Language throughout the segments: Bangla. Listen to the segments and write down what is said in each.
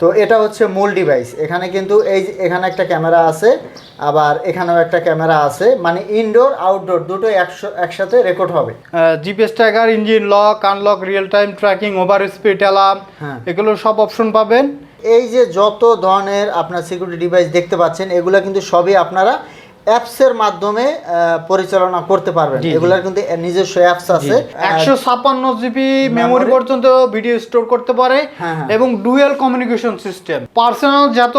তো এটা হচ্ছে মূল ডিভাইস এখানে কিন্তু এই এখানে একটা ক্যামেরা আছে আবার এখানেও একটা ক্যামেরা আছে মানে ইনডোর আউটডোর দুটো একশো একসাথে রেকর্ড হবে। GPS tracker engine lock unlock real time tracking over speed alarm. এগুলো সব অপশন পাবেন। এই যে যত ধরনের আপনার সিকিউরিটি ডিভাইস দেখতে পাচ্ছেন এগুলো কিন্তু সবই আপনারা অ্যাপসের মাধ্যমে আহ, পরিচালনা করতে পারবেন। এগুলার কিন্তু নিজস্ব অ্যাপস আছে। একশো ছাপ্পান্ন জিবি মেমোরি পর্যন্ত ভিডিও স্টোর করতে পারে হ্যাঁ, হ্যাঁ। এবং ডুয়েল কমিউনিকেশন সিস্টেম পার্সোনাল যত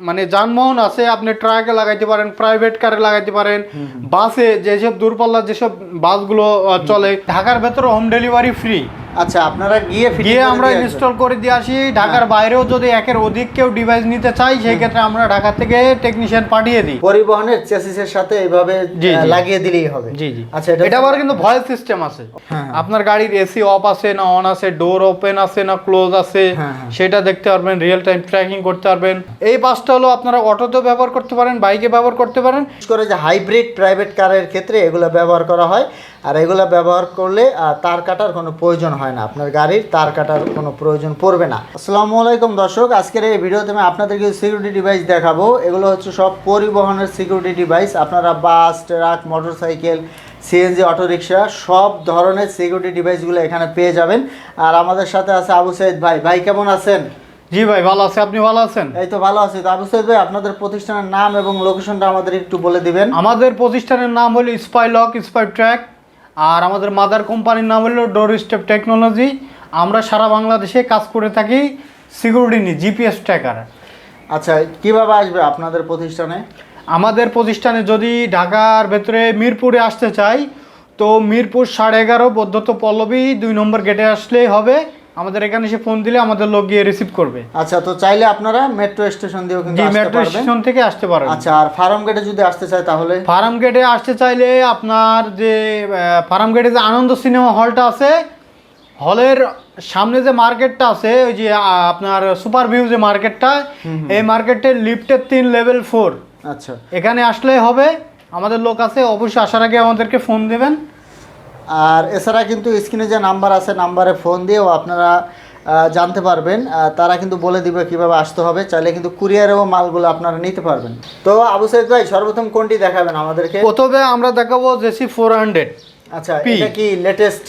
মানে যানবাহন আছে আপনি ট্রাকে লাগাইতে পারেন প্রাইভেট কারে লাগাইতে পারেন বাসে যেসব দূরপাল্লার যেসব বাসগুলো চলে ঢাকার ভেতরে হোম ডেলিভারি ফ্রি আচ্ছা আপনারা গিয়ে গিয়ে আমরা ইনস্টল করে দিয়ে আসি। ঢাকার বাইরেও যদি একের অধিক কেউ ডিভাইস নিতে চাই সেই ক্ষেত্রে আমরা ঢাকা থেকে টেকনিশিয়ান পাঠিয়ে দিই। পরিবহনের চেসিসের সাথে এইভাবে লাগিয়ে দিলেই হবে। জি জি। আচ্ছা এটা এটা আবার কিন্তু ভয়েস সিস্টেম আছে। হ্যাঁ। আপনার গাড়ির এসি অফ আছে না অন আছে ডোর ওপেন আছে না ক্লোজ আছে হ্যাঁ, হ্যাঁ। সেটা দেখতে পারবেন রিয়েল টাইম ট্র্যাকিং করতে পারবেন। এই বাসটা হলো আপনারা অটোতেও ব্যবহার করতে পারেন বাইকে ব্যবহার করতে পারেন। করে যে হাইব্রিড প্রাইভেট কারের ক্ষেত্রে এগুলো ব্যবহার করা হয়। আর এগুলো ব্যবহার করলে তার কাটার কোনো প্রয়োজন হয় না। আপনার গাড়ির তার কাটার কোনো প্রয়োজন পড়বে না। আসসালামু আলাইকুম দর্শক আজকের এই ভিডিওতে আমি আপনাদেরকে সিকিউরিটি ডিভাইস দেখাবো। এগুলো হচ্ছে সব পরিবহনের সিকিউরিটি ডিভাইস আপনারা bus truck motorcycle CNG autorickshaw সব ধরনের সিকিউরিটি ডিভাইসগুলো এখানে পেয়ে যাবেন। আর আমাদের সাথে আছে আবু সাইদ ভাই। ভাই কেমন আছেন? জি ভাই ভালো আছে। আপনি ভালো আছেন? এই তো ভালো আছি। তো আবু সাইদ ভাই আপনাদের প্রতিষ্ঠানের নাম এবং লোকেশনটা আমাদের একটু বলে দিবেন। আমাদের প্রতিষ্ঠানের নাম হলো স্পাই লক স্পাই ট্র্যাক আর আমাদের মাদার কোম্পানির নাম হলো ডোর স্টেপ টেকনোলজি আমরা সারা বাংলাদেশে কাজ করে থাকি সিকিউরিটি নিয়ে জিপিএস ট্র্যাকার আচ্ছা কীভাবে আসবে আপনাদের প্রতিষ্ঠানে? আমাদের প্রতিষ্ঠানে যদি ঢাকার ভেতরে মিরপুরে আসতে চাই তো মিরপুর সাড়ে এগারো বদ্ধত পল্লবী দুই নম্বর গেটে আসলেই হবে। আমাদের এখানে এসে ফোন দিলে আমাদের লোক গিয়ে রিসিভ করবে। আচ্ছা তো চাইলে আপনারা মেট্রো স্টেশন দিয়েও কিন্তু আসতে মেট্রো পারবেন। স্টেশন থেকে আসতে পারবেন আচ্ছা আর ফার্ম গেটে যদি আসতে চায় তাহলে? ফার্ম গেটে আসতে চাইলে আপনার যে ফার্ম গেটে যে আনন্দ সিনেমা হলটা আছে হলের সামনে যে মার্কেটটা আছে ওই যে আপনার সুপার ভিউ যে মার্কেটটা এই মার্কেটের লিফটের তিন লেভেল ফোর আচ্ছা। এখানে আসলেই হবে। আমাদের লোক আছে অবশ্যই আসার আগে আমাদেরকে ফোন দেবেন। আর এছাড়া কিন্তু স্ক্রিনে যে নাম্বার আছে নাম্বারে ফোন দিয়েও আপনারা জানতে পারবেন। তারা কিন্তু বলে দিবে কীভাবে আসতে হবে। চাইলে কিন্তু কুরিয়ারেও মালগুলো আপনারা নিতে পারবেন। তো আবু সাইদ ভাই সর্বপ্রথম কোনটি দেখাবেন আমাদেরকে? প্রথমে আমরা দেখাবো জেসি ফোর হান্ড্রেড আচ্ছা এটা কি লেটেস্ট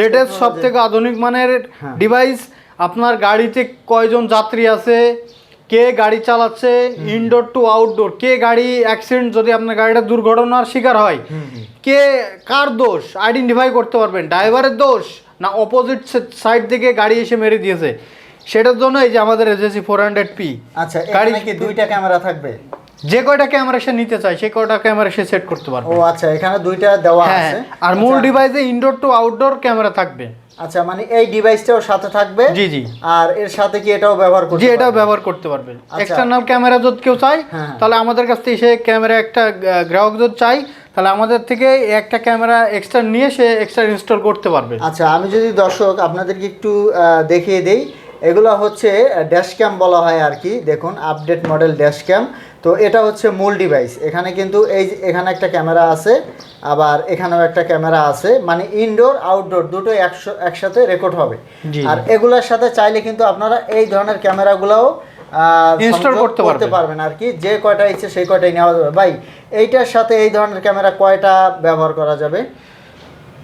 লেটেস্ট সব থেকে আধুনিক মানের হ্যাঁ। ডিভাইস আপনার গাড়িতে কয়জন যাত্রী আছে? কে গাড়ি চালাচ্ছে ইনডোর টু আউটডোর কে গাড়ি অ্যাক্সিডেন্ট যদি আপনার গাড়িটা দুর্ঘটনার শিকার হয়? কে কার দোষ? আইডেন্টিফাই করতে পারবেন। ড্রাইভারের দোষ না অপোজিট সাইড থেকে গাড়ি এসে মেরে দিয়েছে? সেটার জন্য এই যে আমাদের এজেন্সি ফোর হান্ড্রেড পি আচ্ছা গাড়ি- কি দুইটা ক্যামেরা থাকবে? যে কয়টা ক্যামেরা সে নিতে চায় সে কয়টা ক্যামেরা সে সেট করতে পারবে। ও আচ্ছা এখানে দুইটা দেওয়া হ্যাঁ আছে। আর মূল আচ্ছা, ডিভাইসে ইনডোর টু আউটডোর ক্যামেরা থাকবে। আচ্ছা মানে এই ডিভাইসটাও সাথে থাকবে? জি জি। আর এর সাথে কি এটাও ব্যবহার করতে জি এটাও ব্যবহার করতে পারবে। আচ্ছা। এক্সটার্নাল ক্যামেরা যদি কেউ চায় হ্যাঁ। তাহলে আমাদের কাছ থেকে সে ক্যামেরা একটা গ্রাহক যদি চাই তাহলে আমাদের থেকে একটা ক্যামেরা এক্সট্রা নিয়ে সে এক্সট্রা ইনস্টল করতে পারবে। আচ্ছা আমি যদি দর্শক আপনাদেরকে একটু দেখিয়ে দেই এগুলো হচ্ছে ড্যাশ ক্যাম বলা হয় আর কি। দেখুন আপডেট মডেল ড্যাশ ক্যাম তো এটা হচ্ছে মূল ডিভাইস। এখানে কিন্তু এই এখানে একটা ক্যামেরা আছে আবার এখানেও একটা ক্যামেরা আছে। মানে ইনডোর আউটডোর দুটোই একশো একসাথে রেকর্ড হবে। আর এগুলোর সাথে চাইলে কিন্তু আপনারা এই ধরনের ক্যামেরাগুলোও সংযোগ করতে পারবেন। পারবেন আর কি। যে কয়টা ইচ্ছে সেই কয়টাই নেওয়া যাবে। ভাই এইটার সাথে এই ধরনের ক্যামেরা কয়টা ব্যবহার করা যাবে?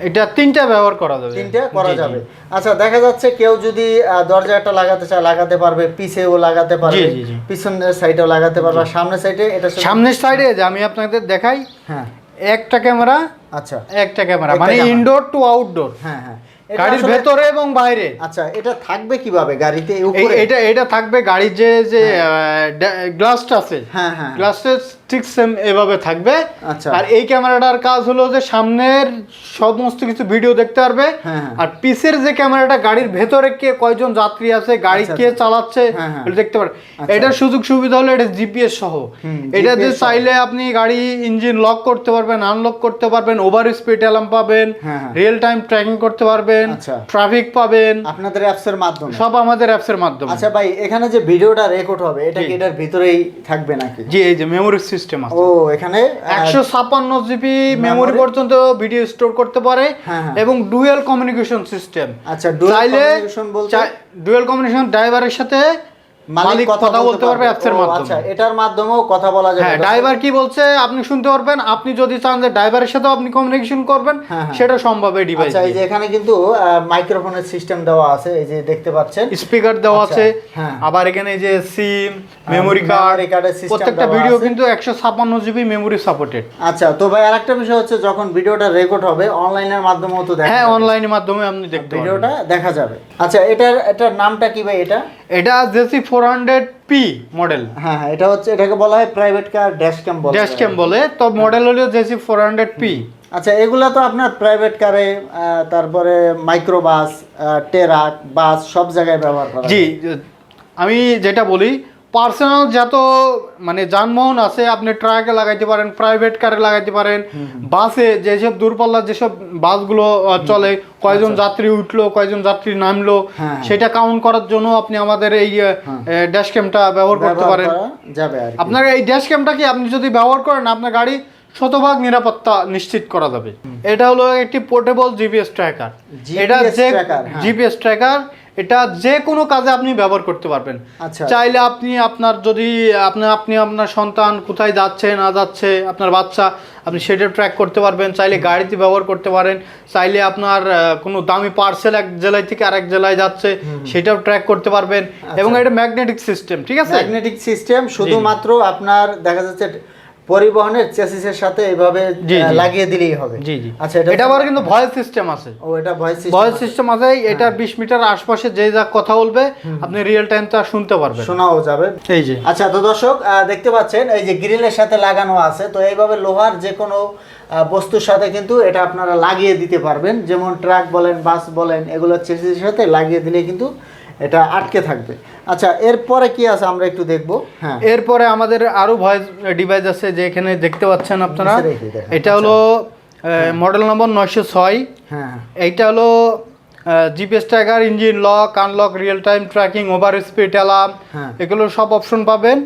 এটা তিনটা ব্যবহার করা যাবে। তিনটা করা। যাবে। আচ্ছা দেখা যাচ্ছে কেউ যদি আহ, দরজা একটা লাগাতে চায় লাগাতে পারবে পিছেও লাগাতে পারবে। পিছনের সাইডেও লাগাতে পারবে সামনের সাইডে এটা সামনের সাইডে যে আমি আপনাদের দেখাই হ্যাঁ। একটা ক্যামেরা আচ্ছা। একটা ক্যামেরা মানে ইনডোর টু আউটডোর হ্যাঁ হ্যাঁ। গাড়ির ভেতরে এবং বাইরে আচ্ছা এটা থাকবে কীভাবে গাড়িতে উপরে এটা এটা থাকবে গাড়ির যে যে গ্লাসটা আছে হ্যাঁ হ্যাঁ গ্লাসটা ঠিক সেম এভাবে থাকবে আচ্ছা। আর এই ক্যামেরাটার কাজ হলো যে সামনের সমস্ত কিছু ভিডিও দেখতে পারবে হ্যাঁ, হ্যাঁ। আর পিসের যে ক্যামেরাটা গাড়ির ভেতরে কে কয়জন যাত্রী আছে গাড়ি আচ্ছা, কে আচ্ছা। চালাচ্ছে হ্যাঁ, হ্যাঁ। এটা দেখতে পারে আচ্ছা। এটার সুযোগ সুবিধা হলো এটা জিপিএস সহ এটা যে চাইলে আপনি গাড়ি ইঞ্জিন লক করতে পারবেন আনলক করতে পারবেন ওভার স্পিড অ্যালার্ম পাবেন হ্যাঁ, হ্যাঁ। রিয়েল টাইম ট্র্যাকিং করতে পারবেন আচ্ছা। ট্রাফিক পাবেন। আপনাদের অ্যাপসের মাধ্যমে? সব আমাদের অ্যাপসের মাধ্যমে। আচ্ছা ভাই এখানে যে ভিডিওটা রেকর্ড হবে এটা কি এটার ভিতরেই থাকবে নাকি? জি এই যে মেমোরি সিস্টেম আছে। ও এখানে আহ, একশো ছাপ্পান্ন জিবি মেমোরি পর্যন্ত ভিডিও স্টোর করতে পারে হ্যাঁ, হ্যাঁ। এবং ডুয়াল কমিউনিকেশন সিস্টেম আচ্ছা ডুয়াল কমিউনিকেশন বলতে? ডুয়াল কমিউনিকেশন ড্রাইভারের সাথে মালিক কথা বলতে পারবে অ্যাপসের মাধ্যমে। আচ্ছা এটার মাধ্যমেও কথা বলা যাবে। হ্যাঁ ড্রাইভার কি বলছে আপনি শুনতে পারবেন আপনি যদি চান যে ড্রাইভারের সাথেও আপনি কমিউনিকেশন করবেন হ্যাঁ, হ্যাঁ। সেটা সম্ভব এই ডিভাইস আচ্ছা এই যে এখানে কিন্তু মাইক্রোফোনের সিস্টেম দেওয়া আছে এই যে দেখতে পাচ্ছেন। স্পিকার দেওয়া আচ্ছা, আছে হ্যাঁ। আবার এখানে এই যে সিম মেমোরি কার্ড প্রত্যেকটা ভিডিও কিন্তু একশো ছাপ্পান্ন জিবি মেমোরি সাপোর্টেড আচ্ছা তো ভাই আরেকটা বিষয় হচ্ছে যখন ভিডিওটা রেকর্ড হবে অনলাইনের মাধ্যমেও তো দেখা হ্যাঁ। অনলাইনের মাধ্যমে আপনি দেখতে ভিডিওটা দেখা যাবে। আচ্ছা এটার এটার নামটা কি ভাই এটা? এটা JC four hundred P model হ্যাঁ হ্যাঁ এটা হচ্ছে এটাকে বলা হয় প্রাইভেট কার ড্যাশ ক্যাম বলে। ড্যাশ হয়। ক্যাম বলে তো মডেল হলো জেসি ফোর হান্ড্রেড পি আচ্ছা এগুলা তো আপনার প্রাইভেট কারে তারপরে তারপরে মাইক্রোবাস টেরাক বাস সব জায়গায় ব্যবহার করা জি আমি যেটা বলি পার্সোনাল যত মানে যানবাহন আছে আপনি ট্রাকে লাগাইতে পারেন প্রাইভেট কারে লাগাইতে পারেন বাসে যেসব দূরপাল্লার যেসব বাসগুলো চলে কয়জন যাত্রী উঠল কয়জন যাত্রী নামলো আচ্ছা। হ্যাঁ। সেটা কাউন্ট করার জন্য আপনি আমাদের এই ড্যাশ ক্যামটা ব্যবহার করতে পারেন। যাবে আপনার এই ড্যাশ ক্যামটা কি আপনি যদি ব্যবহার করেন আপনার গাড়ি শতভাগ নিরাপত্তা নিশ্চিত করা যাবে। এটা হলো একটি পোর্টেবল জিপিএস ট্র্যাকার এটা যে হ্যাঁ। জিপিএস ট্র্যাকার এটা যে কোনো কাজে আপনি ব্যবহার করতে পারবেন। আচ্ছা। চাইলে আপনি আপনার যদি আপনি আপনি আপনার সন্তান কোথায় যাচ্ছে না যাচ্ছে আপনার বাচ্চা আপনি সেটা ট্র্যাক করতে পারবেন। চাইলে গাড়িতে ব্যবহার করতে পারেন। চাইলে আপনার কোনো দামি পার্সেল এক জেলায় থেকে আরেক জেলায় যাচ্ছে সেটাও ট্র্যাক করতে পারবেন। আচ্ছা। এবং এটা ম্যাগনেটিক সিস্টেম ঠিক আছে? ম্যাগনেটিক সিস্টেম শুধুমাত্র আপনার দেখা যাচ্ছে পরিবহনের চেসিসের সাথে এইভাবে। লাগিয়ে দিলেই হবে। জি জি। আচ্ছা এটা এটা আবার কিন্তু ভয়েস সিস্টেম আছে। ও এটা ভয়েস সিস্টেম ভয়েস সিস্টেম আছে এটার বিশ মিটার আশপাশে যে যা কথা বলবে আপনি রিয়েল টাইম তা শুনতে পারবেন। শোনাও যাবে। এই যে। আচ্ছা তো দর্শক দেখতে পাচ্ছেন এই যে গ্রিলের সাথে লাগানো আছে তো এইভাবে লোহার যে কোনো বস্তুর সাথে কিন্তু এটা আপনারা লাগিয়ে দিতে পারবেন। যেমন ট্রাক বলেন বাস বলেন এগুলো চেসিসের সাথে লাগিয়ে দিলে কিন্তু এটা আটকে থাকবে। আচ্ছা এরপরে কি আছে আমরা একটু দেখব। হ্যাঁ। এরপরে আমাদের আরও ভয়েস ডিভাইস আছে যে এখানে দেখতে পাচ্ছেন আপনারা। এটা হলো মডেল নম্বর নয়শো ছয়। হ্যাঁ। এইটা হলো GPS tracker engine lock unlock real time tracking over speed alarm. এগুলো সব অপশন পাবেন।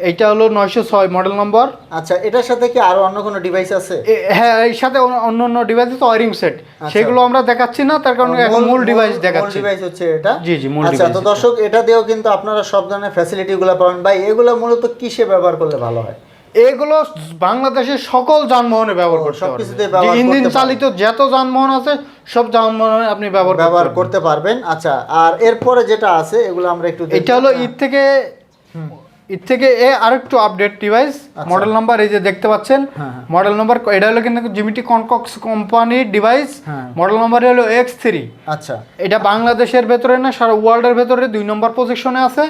এইটা হলো নয়শো ছয় মডেল নম্বর। আচ্ছা এটার সাথে কি আরও অন্য কোনো ডিভাইস আছে? হ্যাঁ এর সাথে অন্য- অন্য ডিভাইস আছে ওয়ারিং সেট আচ্ছা। সেগুলো আমরা দেখাচ্ছি না তার কারণে মূল ডিভাইস দেখাচ্ছি। ডিভাইস হচ্ছে এটা। জি, জি, মূল আচ্ছা তো দর্শক এটা দিয়েও কিন্তু আপনারা সব ধরনের ফ্যাসিলিটি গুলো পাবেন। ভাই এগুলো মূলত কিসে ব্যবহার করলে ভালো হয়? এগুলো বাংলাদেশের সকল যানবাহনে ব্যবহার করতে পারবেন। ইঞ্জিন চালিত যত যানবাহন আছে সব যানবাহনে আপনি ব্যবহার ব্যবহার করতে পারবেন। আচ্ছা আর এরপরে যেটা আছে এগুলো আমরা একটু। এটা হলো ঈদ থেকে ঈদ থেকে এ আরেকটু আপডেট ডিভাইস। মডেল নাম্বার এই যে দেখতে পাচ্ছেন হ্যাঁ, হ্যাঁ। মডেল নাম্বার এটা হলো কিন্তু জিমিটি কনকক্স কোম্পানির ডিভাইস হ্যাঁ। মডেল নাম্বার হলো এক্স থ্রি আচ্ছা এটা বাংলাদেশের ভেতরে না সারা ওয়ার্ল্ডের ভেতরে দুই নম্বর পজিশনে আছে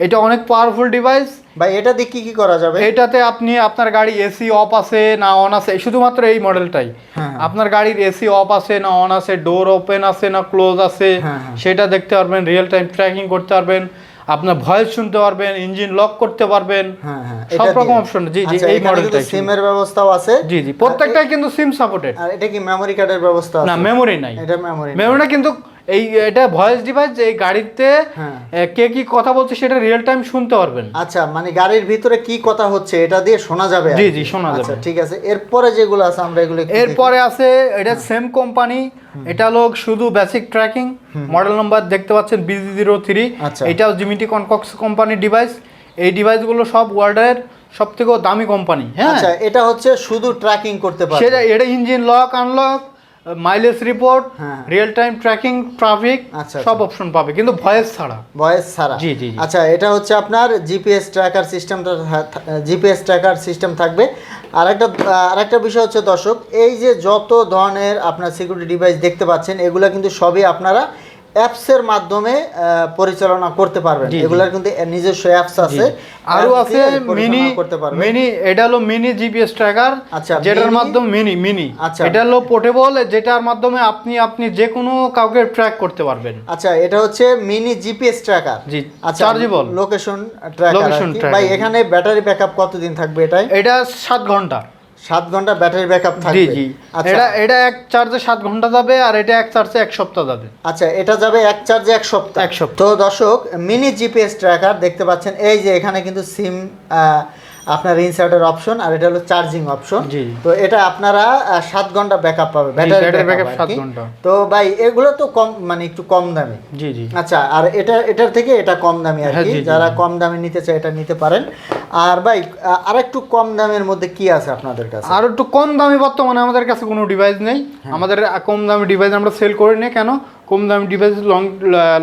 এটা অনেক পাওয়ারফুল ডিভাইস ভাই এটা দিয়ে কি কি করা যাবে এটাতে আপনি আপনার গাড়ি এসি অফ আছে না অন আছে শুধুমাত্র এই মডেলটাই হ্যাঁ। আপনার গাড়ির এসি অফ আছে না অন আছে ডোর ওপেন আছে না ক্লোজ আছে হ্যাঁ, হ্যাঁ। সেটা দেখতে পারবেন রিয়েল টাইম ট্র্যাকিং করতে পারবেন আপনার ভয়েস শুনতে পারবেন ইঞ্জিন লক করতে পারবেন। হ্যাঁ হ্যাঁ সব রকম অপশন জি জি আচ্ছা, এই মডেলটা সিম এর ব্যবস্থাও আছে। জি জি প্রত্যেকটাই কিন্তু সিম সাপোর্টেড আর এটা কি মেমরি কার্ডের ব্যবস্থা আছে না মেমরি মেমোরি নাই। এটা মেমরি মেমোরি কিন্তু এই এটা ভয়েস ডিভাইস এই গাড়িতে হ্যাঁ। কে কি কথা বলছে সেটা রিয়েল টাইম শুনতে পারবেন। আচ্ছা মানে গাড়ির ভিতরে কি কথা হচ্ছে এটা দিয়ে শোনা যাবে জি, জি, শোনা যাবে। আচ্ছা ঠিক আছে। এরপরে যেগুলো আছে আমরা এগুলো এরপরে আছে এটা সেম কোম্পানি এটা লোক শুধু বেসিক ট্র্যাকিং মডেল নাম্বার দেখতে পাচ্ছেন বিজি জিরো থ্রি। এটাও জিমিটি কনকক্স কোম্পানির ডিভাইস এই ডিভাইসগুলো সব ওয়ার্ল্ডের সব থেকে দামি কোম্পানি হ্যাঁ। আচ্ছা এটা হচ্ছে শুধু ট্র্যাকিং করতে সেটা এটা engine lock unlock mileage report. Real time tracking traffic আচ্ছা, সব অপশন পাবে কিন্তু ভয়েস ছাড়া ভয়েস ছাড়া জি, জি, জি। আচ্ছা এটা হচ্ছে আপনার জিপিএস ট্র্যাকার সিস্টেমটা জিপিএস ট্র্যাকার সিস্টেম থাকবে আর একটা আর একটা বিষয় হচ্ছে দর্শক এই যে যত ধরনের আপনার সিকিউরিটি ডিভাইস দেখতে পাচ্ছেন এগুলো কিন্তু সবই আপনারা অ্যাপসের মাধ্যমে পরিচালনা করতে পারবেন। এগুলার কিন্তু নিজস্ব অ্যাপস আছে। আরও আছে মিনি করতে পারবেন। মিনি এটা হলো মিনি জিপিএস ট্র্যাকার আচ্ছা, যেটার মাধ্যমে মিনি মিনি আচ্ছা। এটা হলো পোর্টেবল যেটার মাধ্যমে আপনি আপনি যে কোনো কাউকে ট্র্যাক করতে পারবেন। আচ্ছা এটা হচ্ছে মিনি জিপিএস ট্র্যাকার জি, আচ্ছা chargeable। লোকেশন ট্র্যাকার tracker, ভাই এখানে ব্যাটারি ব্যাকআপ কতদিন থাকবে এটাই? এটা সাত ঘণ্টা। সাত ঘণ্টা ব্যাটারি ব্যাকআপ আপ থাকবে। জি। আচ্ছা। এটা এটা এক চার্জে সাত ঘণ্টা যাবে আর এটা এক চার্জে এক সপ্তাহ যাবে। আচ্ছা এটা যাবে এক চার্জে এক সপ্তাহ। এক সপ্তাহ। তো দর্শক মিনি জিপিএস ট্র্যাকার দেখতে পাচ্ছেন এই যে এখানে কিন্তু সিম আপনার ইনসার্টের অপশন আর এটা হলো চার্জিং অপশন তো এটা আপনারা সাত ঘণ্টা ব্যাকআপ পাবে ব্যাটারি ব্যাকআপ সাত ঘণ্টা। তো ভাই এগুলো তো কম মানে একটু কম দামি। জি জি। আচ্ছা আর এটা এটার থেকে এটা কম দামি আর হ্যাঁ, কি। যারা কম দামে নিতে চায় এটা নিতে পারেন। আর ভাই আর একটু কম দামের মধ্যে কি আছে আপনাদের কাছে? আর একটু কম দামি বর্তমানে আমাদের কাছে কোনো ডিভাইস নেই। হ্যাঁ। আমাদের কম দামি ডিভাইস আমরা সেল করি না কেন? কম দামি ডিভাইস লং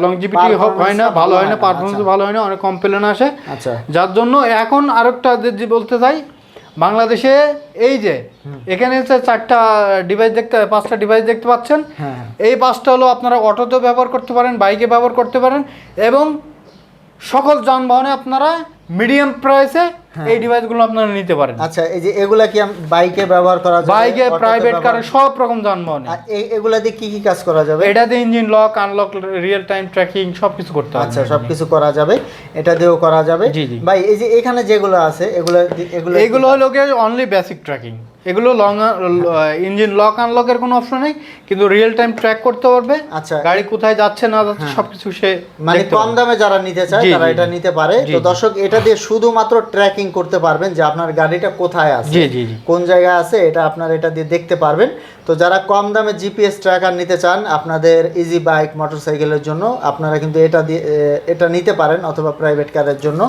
লংজিভিটি হয় না ভালো হয় হয় না পারফরমেন্স আচ্ছা। ভালো হয় না অনেক কমপ্লেন আসে আচ্ছা যার জন্য এখন আরেকটা যে বলতে চাই বাংলাদেশে এই যে এখানে চারটা ডিভাইস দেখতে পাঁচটা ডিভাইস দেখতে পাচ্ছেন হ্যাঁ এই পাঁচটা হলো আপনারা অটোতেও ব্যবহার করতে পারেন বাইকে ব্যবহার করতে পারেন এবং সকল যানবাহনে আপনারা মিডিয়াম প্রাইসে হ্যাঁ। এই ডিভাইসগুলো আপনারা নিতে পারেন। আচ্ছা এই যে এগুলা কি বাইকে ব্যবহার করা যাবে বাইকে প্রাইভেট কারে সব রকম যানবাহনে এগুলা দিয়ে কি কি কাজ করা যাবে? এটা দিয়ে engine lock unlock real time tracking সব কিছু করতে হবে। আচ্ছা সব কিছু করা যাবে এটা দিয়েও করা যাবে। ভাই এই যে এখানে যেগুলো আছে এগুলো এগুলো এগুলো হলো গিয়ে অনলি বেসিক ট্র্যাকিং এগুলো লং ইঞ্জিন লক আনলকের কোনো অপশন নেই কিন্তু রিয়েল টাইম ট্র্যাক করতে পারবে। আচ্ছা। গাড়ি কোথায় যাচ্ছে না যাচ্ছে হ্যাঁ। সবকিছু সে মানে কম দামে যারা নিতে চায় তারা এটা নিতে পারে। তো দর্শক এটা দিয়ে শুধুমাত্র ট্র্যাকিং করতে পারবেন যে আপনার গাড়িটা কোথায় আছে জি জি কোন জায়গায় আছে এটা আপনার এটা দিয়ে দেখতে পারবেন। তো যারা কম দামে জিপিএস ট্র্যাকার নিতে চান আপনাদের ইজি বাইক মোটরসাইকেলের জন্য আপনারা কিন্তু এটা দিয়ে এটা নিতে পারেন অথবা প্রাইভেট কারের জন্য।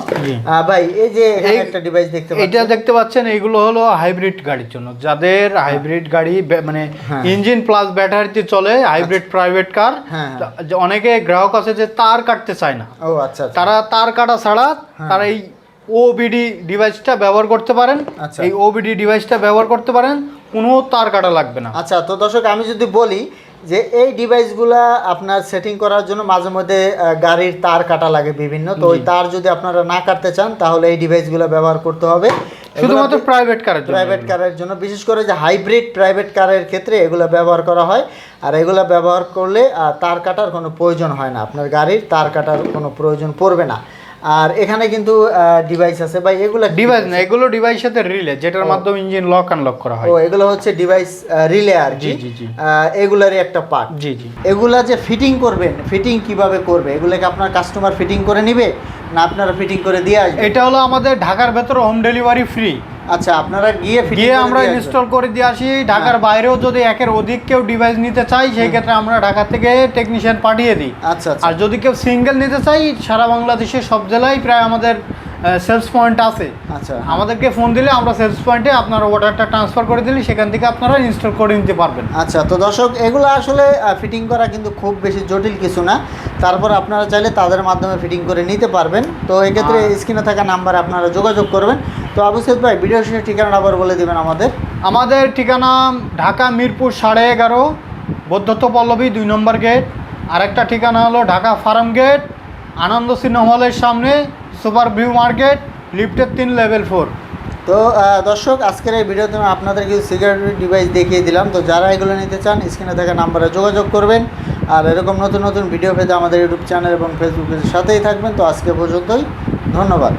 ভাই এই যে একটা ডিভাইস দেখতে এটা দেখতে পাচ্ছেন এইগুলো হলো হাইব্রিড গাড়ির জন্য। যাদের হাইব্রিড গাড়ি মানে হ্যাঁ। ইঞ্জিন প্লাস ব্যাটারিতে চলে হাইব্রিড প্রাইভেট কার হ্যাঁ, হ্যাঁ। অনেকে গ্রাহক আছে যে তার কাটতে চায় না ও আচ্ছা আচ্ছা। তারা তার কাটা ছাড়া হ্যাঁ। তারা এই ওবিডি ডিভাইসটা ব্যবহার করতে পারেন আচ্ছা। এই ওবিডি ডিভাইসটা ব্যবহার করতে পারেন কোনো তার কাটা লাগবে না আচ্ছা তো দর্শক আমি যদি বলি যে এই ডিভাইসগুলা আপনার সেটিং করার জন্য মাঝে মধ্যে গাড়ির তার কাটা লাগে বিভিন্ন। তো ওই তার যদি আপনারা না কাটতে চান তাহলে এই ডিভাইসগুলো ব্যবহার করতে হবে। শুধুমাত্র প্রাইভেট কারের প্রাইভেট কারের জন্য। বিশেষ করে যে হাইব্রিড প্রাইভেট কারের ক্ষেত্রে এগুলো ব্যবহার করা হয়। আর এগুলো ব্যবহার করলে তার কাটার কোনো প্রয়োজন হয় না। আপনার গাড়ির তার কাটার কোনো প্রয়োজন পড়বে না। আর এখানে কিন্তু ডিভাইস আছে। ভাই এগুলো ডিভাইস? না এগুলো ডিভাইস সাথে রিলে যেটার মাধ্যমে ইঞ্জিন লক আনলক করা হয়। ও এগুলো হচ্ছে ডিভাইস রিলে আর জি, জি, জি। এগুলারই একটা পার্ট জি জি। এগুলা যে ফিটিং করবেন ফিটিং কীভাবে করবে? এগুলোকে আপনার কাস্টমার ফিটিং করে নিবে? না আপনারা ফিটিং করে দিয়ে আসবে এটা হলো আমাদের ঢাকার ভেতরে হোম ডেলিভারি ফ্রি আচ্ছা আপনারা গিয়ে গিয়ে আমরা ইনস্টল করে দিয়ে আসি। ঢাকার বাইরেও যদি একের অধিক কেউ ডিভাইস নিতে চাই সেই ক্ষেত্রে আমরা ঢাকা থেকে টেকনিশিয়ান পাঠিয়ে দিই। আচ্ছা আচ্ছা। আর যদি কেউ সিঙ্গেল নিতে চাই সারা বাংলাদেশের সব জেলায় প্রায় আমাদের সেলস পয়েন্ট আছে। আচ্ছা। আমাদেরকে ফোন দিলে আমরা সেলস পয়েন্টে আপনার অর্ডারটা ট্রান্সফার করে দিলে সেখান থেকে আপনারা ইনস্টল করে নিতে পারবেন। আচ্ছা তো দর্শক এগুলো আসলে ফিটিং করা কিন্তু খুব বেশি জটিল কিছু না। তারপর আপনারা চাইলে তাদের মাধ্যমে ফিটিং করে নিতে পারবেন। তো এক্ষেত্রে হ্যাঁ। স্ক্রিনে থাকা নাম্বারে আপনারা যোগাযোগ করবেন। তো অবশ্যই ভাই ভিডিও শেষে ঠিকানা আবার বলে দেবেন আমাদের। আমাদের ঠিকানা ঢাকা মিরপুর সাড়ে এগারো বৌদ্ধত্ব পল্লবী দুই নম্বর গেট। আরেকটা ঠিকানা হলো Dhaka farm gate. Ananda cinema হলের সামনে সুপার ভিউ মার্কেট লিফটের তিন লেভেল ফোর। তো দর্শক আজকের এই ভিডিওতে আমি আপনাদের কিছু সিকিউরিটি ডিভাইস দেখিয়ে দিলাম। তো যারা এগুলো নিতে চান স্ক্রিনে থাকা নাম্বারে যোগাযোগ করবেন। আর এরকম নতুন নতুন ভিডিও পেতে আমাদের ইউটিউব চ্যানেল এবং ফেসবুকের সাথেই থাকবেন। তো আজকে পর্যন্তই ধন্যবাদ।